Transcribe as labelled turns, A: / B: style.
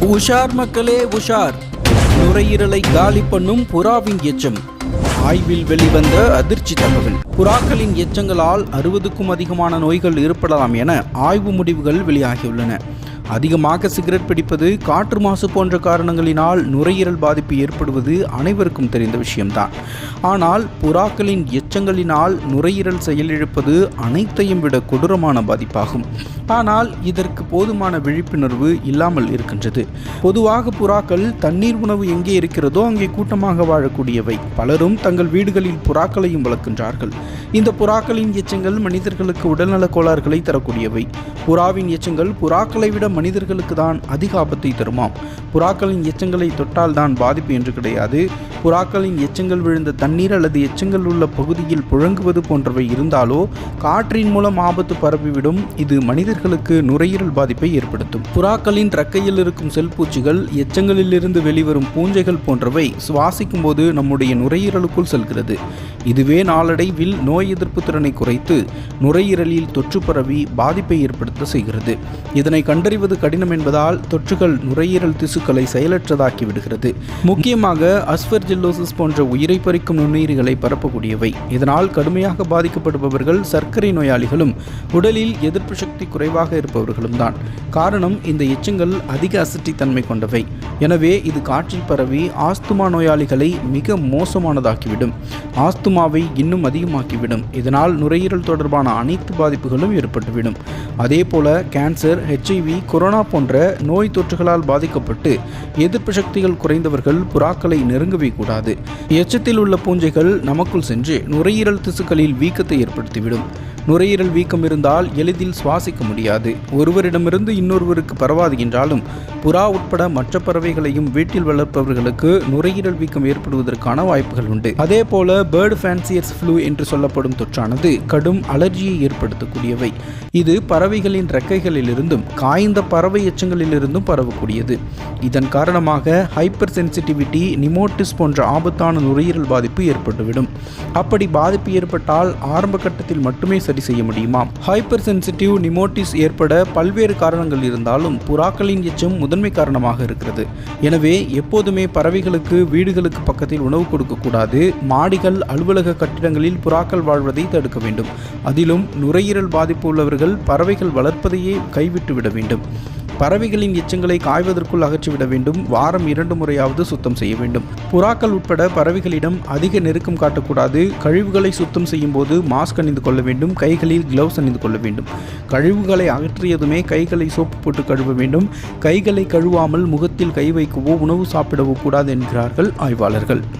A: உஷார் மக்களே உஷார். நுரையீரலை காலி பண்ணும் புறாவின் எச்சம். ஆய்வில் வெளிவந்த அதிர்ச்சி தகவல். புறாக்களின் எச்சங்களால் அறுபதுக்கும் அதிகமான நோய்கள் ஏற்படலாம் என ஆய்வு முடிவுகள் வெளியாகியுள்ளன. அதிகமாக சிகரெட் பிடிப்பது காற்று மாசு போன்ற காரணங்களினால் நுரையீரல் பாதிப்பு ஏற்படுவது அனைவருக்கும் தெரிந்த விஷயம்தான். ஆனால் புறாக்களின் எச்சங்களினால் நுரையீரல் செயலிழப்பது அனைத்தையும் விட கொடூரமான பாதிப்பாகும். ஆனால் இதற்கு போதுமான விழிப்புணர்வு இல்லாமல் இருக்கின்றது. பொதுவாக புறாக்கள் தண்ணீர் உணவு எங்கே இருக்கிறதோ அங்கே கூட்டமாக வாழக்கூடியவை. பலரும் தங்கள் வீடுகளில் புறாக்களையும் வளர்க்கின்றார்கள். இந்த புறாக்களின் எச்சங்கள் மனிதர்களுக்கு உடல்நலக் கோளாறுகளை தரக்கூடியவை. புறாவின் எச்சங்கள் புறாக்களை விட மனிதர்களுக்கு தான் அதிக ஆபத்தை தருமாம். புறாக்களின் எச்சங்களை தொட்டால் தான் பாதிப்பு என்று கிடையாது. புறாக்களின் எச்சங்கள் விழுந்த தண்ணீர் அல்லது எச்சங்கள் உள்ள பகுதியில் புழங்குவது போன்றவை இருந்தாலோ காற்றின் மூலம் ஆபத்து பரவிவிடும் இது மனிதர்களுக்கு நுரையீரல் பாதிப்பை ஏற்படுத்தும். புறாக்களின் ரக்கையில் இருக்கும் செல்பூச்சிகள் எச்சங்களிலிருந்து வெளிவரும் பூஞ்சைகள் போன்றவை சுவாசிக்கும் போது நம்முடைய நுரையீரலுக்குள் செல்கிறது. இதுவே நாளடைவில் நோய் எதிர்ப்பு திறனை குறைத்து நுரையீரலில் தொற்று பரவி பாதிப்பை ஏற்படுத்த செய்கிறது. இதனை கண்டறிவது கடினம் என்பதால் தொற்றுகள் நுரையீரல் திசுக்களை செயலற்றதாக்கி விடுகிறது. முக்கியமாக அஸ்பெர்ஜில்லோசிஸ் போன்ற உயிரை பறிக்கும் நுண்ணுயிரிகளை பரப்பக்கூடியவை. இதனால் கடுமையாக பாதிக்கப்படுபவர்கள் சர்க்கரை நோயாளிகளும் உடலில் எதிர்ப்பு சக்தி குறைவாக இருப்பவர்களும் தான். காரணம் இந்த எச்சங்கள் அதிக அசிட்டி தன்மை கொண்டவை. எனவே இது காற்றில் பரவி ஆஸ்துமா நோயாளிகளை மிக மோசமானதாக்கிவிடும். ஆஸ்துமாவை இன்னும் அதிகமாக்கிவிடும். இதனால் நுரையீரல் தொடர்பான அனைத்து பாதிப்புகளும் ஏற்பட்டுவிடும். அதே போல கேன்சர் ஹெச்ஐவி கொரோனா போன்ற நோய் தொற்றுகளால் பாதிக்கப்பட்டு எதிர்ப்பு சக்திகள் குறைந்தவர்கள் புறாக்களை நெருங்கவே கூடாது எச்சத்தில் உள்ள பூஞ்சைகள் நமக்குள் சென்று நுரையீரல் திசுக்களில் வீக்கத்தை ஏற்படுத்திவிடும். நுரையீரல் வீக்கம் இருந்தால் எளிதில் சுவாசிக்க முடியாது. ஒருவரிடமிருந்து இன்னொருவருக்கு பரவாது என்றாலும் புறா உட்பட மற்ற பறவைகளையும் வீட்டில் வளர்ப்பவர்களுக்கு நுரையீரல் வீக்கம் ஏற்படுவதற்கான வாய்ப்புகள் உண்டு. அதே போல பேர்டு ஃபேன்சியர்ஸ் ஃப்ளூ என்று சொல்லப்படும் தொற்றானது கடும் அலர்ஜியை ஏற்படுத்தக்கூடியவை. இது பறவைகளின் ரெக்கைகளிலிருந்தும் காய்ந்த பறவை எச்சங்களிலிருந்தும் பரவக்கூடியது. இதன் காரணமாக ஹைப்பர் சென்சிட்டிவிட்டி நிமோட்டிஸ் போன்ற ஆபத்தான நுரையீரல் பாதிப்பு ஏற்பட்டுவிடும். அப்படி பாதிப்பு ஏற்பட்டால் ஆரம்ப கட்டத்தில் மட்டுமே சரி செய்ய முடியுமா ஹைப்பர் சென்சிட்டிவ் நிமோட்டிஸ் ஏற்பட பல்வேறு காரணங்கள் இருந்தாலும் புறாக்களின் எச்சம் முதன்மை காரணமாக இருக்கிறது. எனவே எப்போதுமே பறவைகளுக்கு வீடுகளுக்கு பக்கத்தில் உணவு கொடுக்கக்கூடாது மாடிகள் அலுவலக கட்டிடங்களில் புறாக்கள் வாழ்வதை தடுக்க வேண்டும். அதிலும் நுரையீரல் பாதிப்பு உள்ளவர்கள் பறவைகள் வளர்ப்பதையே கைவிட்டு விட வேண்டும். பறவைகளின் எச்சங்களை காய்வதற்குள் அகற்றிவிட வேண்டும். வாரம் இரண்டு முறையாவது சுத்தம் செய்ய வேண்டும். புறாக்கள் உட்பட பறவைகளிடம் அதிக நெருக்கம் காட்டக்கூடாது. கழிவுகளை சுத்தம் செய்யும் போது மாஸ்க் அணிந்து கொள்ள வேண்டும். கைகளில் கிளவுஸ் அணிந்து கொள்ள வேண்டும். கழிவுகளை அகற்றியதுமே கைகளை சோப்பு போட்டு கழுவ வேண்டும். கைகளை கழுவாமல் முகத்தில் கை வைக்கவோ உணவு சாப்பிடவோ கூடாது என்கிறார்கள் ஆய்வாளர்கள்.